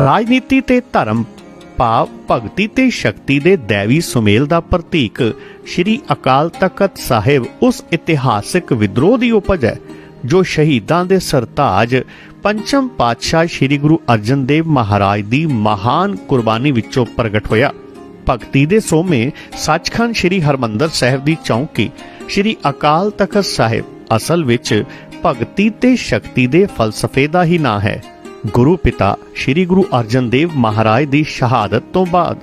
ਰਾਜਨੀਤੀ ਤੇ ਧਰਮ, ਭਾਵ, ਭਗਤੀ ਤੇ ਸ਼ਕਤੀ ਦੇ ਦੇਵੀ ਸੁਮੇਲ ਦਾ ਪ੍ਰਤੀਕ ਸ੍ਰੀ ਅਕਾਲ ਤਖਤ ਸਾਹਿਬ ਉਸ ਇਤਿਹਾਸਿਕ ਵਿਦਰੋਹ ਦੀ ਉਪਜ ਹੈ, ਜੋ ਸ਼ਹੀਦਾਂ ਦੇ ਸਰਤਾਜ ਪੰਚਮ ਪਾਤਸ਼ਾਹ ਸ੍ਰੀ ਗੁਰੂ ਅਰਜਨ ਦੇਵ ਮਹਾਰਾਜ ਦੀ ਮਹਾਨ ਕੁਰਬਾਨੀ ਵਿੱਚੋਂ ਪ੍ਰਗਟ ਹੋਇਆ। ਭਗਤੀ ਦੇ ਸੋਮੇ ਸੱਚਖੰਡ ਸ੍ਰੀ ਹਰਮੰਦਰ ਸਾਹਿਬ ਦੀ ਚੌਂਕੀ ਸ੍ਰੀ ਅਕਾਲ ਤਖਤ ਸਾਹਿਬ ਅਸਲ ਵਿੱਚ ਭਗਤੀ ਤੇ ਸ਼ਕਤੀ ਦੇ ਫਲਸਫੇ ਦਾ ਹੀ ਨਾਂ ਹੈ। ਗੁਰੂ ਪਿਤਾ ਸ੍ਰੀ ਗੁਰੂ ਅਰਜਨ ਦੇਵ ਮਹਾਰਾਜ ਦੀ ਸ਼ਹਾਦਤ ਤੋਂ ਬਾਅਦ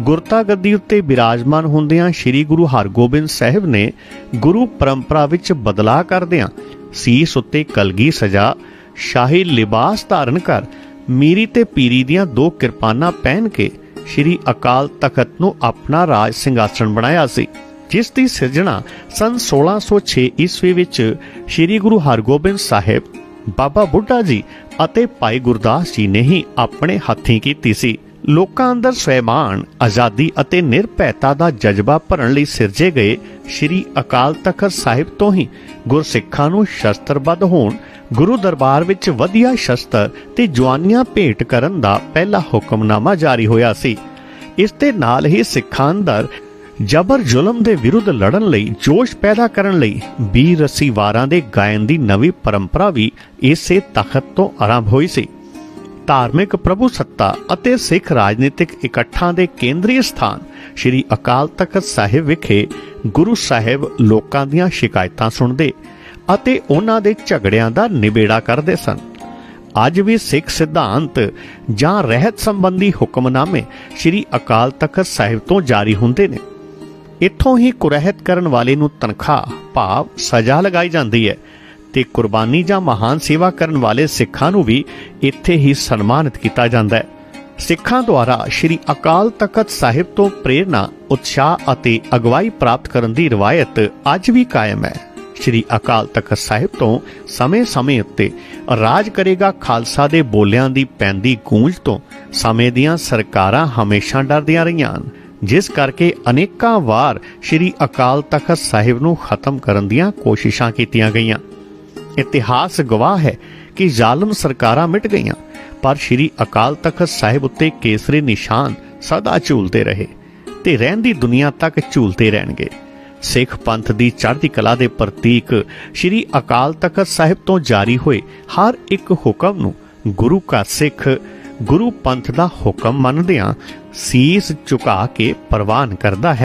ਗੁਰਤਾ ਗੱਦੀ ਉੱਤੇ ਬਿਰਾਜਮਾਨ ਹੁੰਦਿਆਂ ਸ੍ਰੀ ਗੁਰੂ ਹਰਗੋਬਿੰਦ ਸਾਹਿਬ ਨੇ ਗੁਰੂ ਪਰੰਪਰਾ ਵਿੱਚ ਬਦਲਾਅ ਕਰਦਿਆਂ ਸੀਸ ਉੱਤੇ ਕਲਗੀ ਸਜਾ, ਸ਼ਾਹੀ ਲਿਬਾਸ ਧਾਰਨ ਕਰ, ਮੀਰੀ ਤੇ ਪੀਰੀ ਦੀਆਂ ਦੋ ਕਿਰਪਾਨਾਂ ਪਹਿਨ ਕੇ ਸ੍ਰੀ ਅਕਾਲ ਤਖਤ ਨੂੰ ਆਪਣਾ ਰਾਜ ਸਿੰਘਾਸਣ ਬਣਾਇਆ ਸੀ, ਜਿਸ ਦੀ ਸਿਰਜਣਾ ਸਨ 1606 ਈਸਵੀ ਵਿੱਚ ਸ੍ਰੀ ਗੁਰੂ ਹਰਗੋਬਿੰਦ ਸਾਹਿਬ ਬਾਬਾ ਬੁੱਢਾ ਜੀ ਅਤੇ ਭਾਈ ਗੁਰਦਾਸ ਜੀ ਨੇ ਹੀ ਆਪਣੇ ਹੱਥੀਂ ਕੀਤੀ ਸੀ। ਲੋਕਾਂ ਅੰਦਰ ਸਵੈਮਾਨ, ਆਜ਼ਾਦੀ ਅਤੇ ਨਿਰਭੈਤਾ ਦਾ ਜਜ਼ਬਾ ਭਰਨ ਲਈ ਸਿਰਜੇ ਗਏ ਸ੍ਰੀ ਅਕਾਲ ਤਖਤ ਸਾਹਿਬ ਤੋਂ ਹੀ ਗੁਰਸਿੱਖਾਂ ਨੂੰ ਸ਼ਸਤਰਬੱਧ ਹੋਣ, ਗੁਰੂ ਦਰਬਾਰ ਵਿੱਚ ਵਧੀਆ ਸ਼ਸਤਰ ਤੇ ਜਵਾਨੀਆਂ ਭੇਟ ਕਰਨ ਦਾ ਪਹਿਲਾ ਹੁਕਮਨਾਮਾ ਜਾਰੀ ਹੋਇਆ ਸੀ। ਇਸ ਦੇ ਨਾਲ ਹੀ ਸਿੱਖਾਂ ਅੰਦਰ ਜਬਰ ਜ਼ੁਲਮ ਦੇ ਵਿਰੁੱਧ ਲੜਨ ਲਈ ਜੋਸ਼ ਪੈਦਾ ਕਰਨ ਲਈ ਬੀਰ ਰਸੀ ਵਾਰਾਂ ਦੇ ਗਾਇਨ ਦੀ ਨਵੀਂ ਪਰੰਪਰਾ ਵੀ ਇਸੇ ਤਖਤ ਤੋਂ ਆਰੰਭ ਹੋਈ ਸੀ। ਧਾਰਮਿਕ ਪ੍ਰਭੂ ਸੱਤਾ ਅਤੇ ਸਿੱਖ ਰਾਜਨੀਤਿਕ ਇਕੱਠਾਂ ਦੇ ਕੇਂਦਰੀ ਸਥਾਨ ਸ੍ਰੀ ਅਕਾਲ ਤਖਤ ਸਾਹਿਬ ਵਿਖੇ ਗੁਰੂ ਸਾਹਿਬ ਲੋਕਾਂ ਦੀਆਂ ਸ਼ਿਕਾਇਤਾਂ ਸੁਣਦੇ ਅਤੇ ਉਹਨਾਂ ਦੇ ਝਗੜਿਆਂ ਦਾ ਨਿਬੇੜਾ ਕਰਦੇ ਸਨ। ਅੱਜ ਵੀ ਸਿੱਖ ਸਿਧਾਂਤ ਜਾਂ ਰਹਿਤ ਸੰਬੰਧੀ ਹੁਕਮਨਾਮੇ ਸ੍ਰੀ ਅਕਾਲ ਤਖਤ ਸਾਹਿਬ ਤੋਂ ਜਾਰੀ ਹੁੰਦੇ ਨੇ। ਇੱਥੋਂ ਹੀ ਕੁਰਹਿਤ ਕਰਨ ਵਾਲੇ ਨੂੰ ਤਨਖਾਹ, ਭਾਵ ਸਜ਼ਾ ਲਗਾਈ ਜਾਂਦੀ ਹੈ ਤੇ ਕੁਰਬਾਨੀ ਜਾਂ ਮਹਾਨ ਸੇਵਾ ਕਰਨ ਵਾਲੇ ਸਿੱਖਾਂ ਨੂੰ ਵੀ ਇੱਥੇ ਹੀ ਸਨਮਾਨਿਤ ਕੀਤਾ ਜਾਂਦਾ ਹੈ। ਸਿੱਖਾਂ ਦੁਆਰਾ ਸ੍ਰੀ ਅਕਾਲ ਤਖਤ ਸਾਹਿਬ ਤੋਂ ਪ੍ਰੇਰਣਾ, ਉਤਸ਼ਾਹ ਅਤੇ ਅਗਵਾਈ ਪ੍ਰਾਪਤ ਕਰਨ ਦੀ ਰਵਾਇਤ ਅੱਜ ਵੀ ਕਾਇਮ ਹੈ। ਸ੍ਰੀ ਅਕਾਲ ਤਖਤ ਸਾਹਿਬ ਤੋਂ ਸਮੇਂ-ਸਮੇਂ ਉੱਤੇ ਰਾਜ ਕਰੇਗਾ ਖਾਲਸਾ ਦੇ ਬੋਲਿਆਂ ਦੀ ਪੈਂਦੀ ਗੂੰਜ ਤੋਂ ਸਮੇਂ ਦੀਆਂ ਸਰਕਾਰਾਂ ਹਮੇਸ਼ਾ ਡਰਦੀਆਂ ਰਹੀਆਂ ਹਨ। ਜਿਸ ਕਰਕੇ ਅਨੇਕਾਂ ਵਾਰ ਸ੍ਰੀ ਅਕਾਲ ਤਖਤ ਸਾਹਿਬ ਨੂੰ ਖਤਮ ਕਰਨ ਦੀਆਂ ਕੋਸ਼ਿਸ਼ਾਂ ਕੀਤੀਆਂ ਗਈਆਂ। ਇਤਿਹਾਸ ਗਵਾਹ ਹੈ ਕਿ ਜ਼ਾਲਮ ਸਰਕਾਰਾਂ ਮਿਟ ਗਈਆਂ, ਪਰ ਸ੍ਰੀ ਅਕਾਲ ਤਖਤ ਸਾਹਿਬ ਉੱਤੇ ਕੇਸਰੀ ਨਿਸ਼ਾਨ ਸਦਾ ਝੂਲਦੇ ਰਹੇ ਤੇ ਰਹਿੰਦੀ ਦੁਨੀਆ ਤੱਕ ਝੂਲਦੇ ਰਹਿਣਗੇ। ਸਿੱਖ ਪੰਥ ਦੀ ਚੜ੍ਹਦੀ ਕਲਾ ਦੇ ਪ੍ਰਤੀਕ ਸ੍ਰੀ ਅਕਾਲ ਤਖਤ ਸਾਹਿਬ ਤੋਂ ਜਾਰੀ ਹੋਏ ਹਰ ਇੱਕ ਹੁਕਮ ਨੂੰ ਗੁਰੂ ਕਾ ਸਿੱਖ ਗੁਰੂ ਪੰਥ ਦਾ ਹੁਕਮ ਮੰਨਦਿਆਂ ਸੀਸ ਝੁਕਾ ਕੇ ਪ੍ਰਵਾਨ ਕਰਦਾ ਹੈ।